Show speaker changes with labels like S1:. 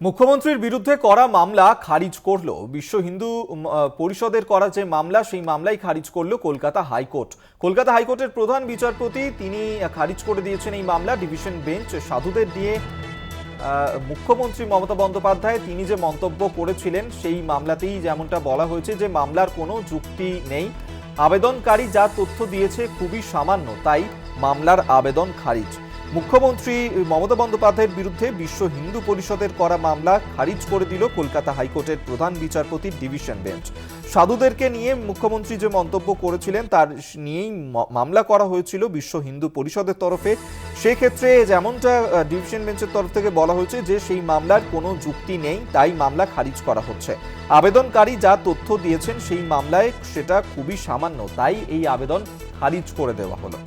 S1: মুখ্যমন্ত্রীর বিরুদ্ধে করা মামলা খারিজ করল। বিশ্ব হিন্দু পরিষদের করা যে মামলা, সেই মামলাই খারিজ করল কলকাতা হাইকোর্ট। কলকাতা হাইকোর্টের প্রধান বিচারপতি তিনি খারিজ করে দিয়েছেন এই মামলা। ডিভিশন বেঞ্চ সাধুদের দিয়ে মুখ্যমন্ত্রী মমতা বন্দ্যোপাধ্যায় তিনি যে মন্তব্য করেছিলেন, সেই মামলাতেই যেমনটা বলা হয়েছে যে মামলার কোনো যুক্তি নেই। আবেদনকারী যা তথ্য দিয়েছে খুবই সামান্য, তাই মামলার আবেদন খারিজ। মুখ্যমন্ত্রী মমতা বন্দ্যোপাধ্যায়ের বিরুদ্ধে বিশ্ব হিন্দু পরিষদের করা মামলা খারিজ করে দিল কলকাতা হাইকোর্টের প্রধান বিচারপতির ডিভিশন বেঞ্চ। সাধুদেরকে নিয়ে মুখ্যমন্ত্রী যে মন্তব্য করেছিলেন, তার নিয়েই মামলা করা হয়েছিল বিশ্ব হিন্দু পরিষদের তরফে। সেক্ষেত্রে যেমনটা ডিভিশন বেঞ্চের তরফ থেকে বলা হয়েছে যে, সেই মামলার কোনো যুক্তি নেই, তাই মামলা খারিজ করা হচ্ছে। আবেদনকারী যা তথ্য দিয়েছেন, সেই মামলায় সেটা খুবই সামান্য, তাই এই আবেদন খারিজ করে দেওয়া হলো।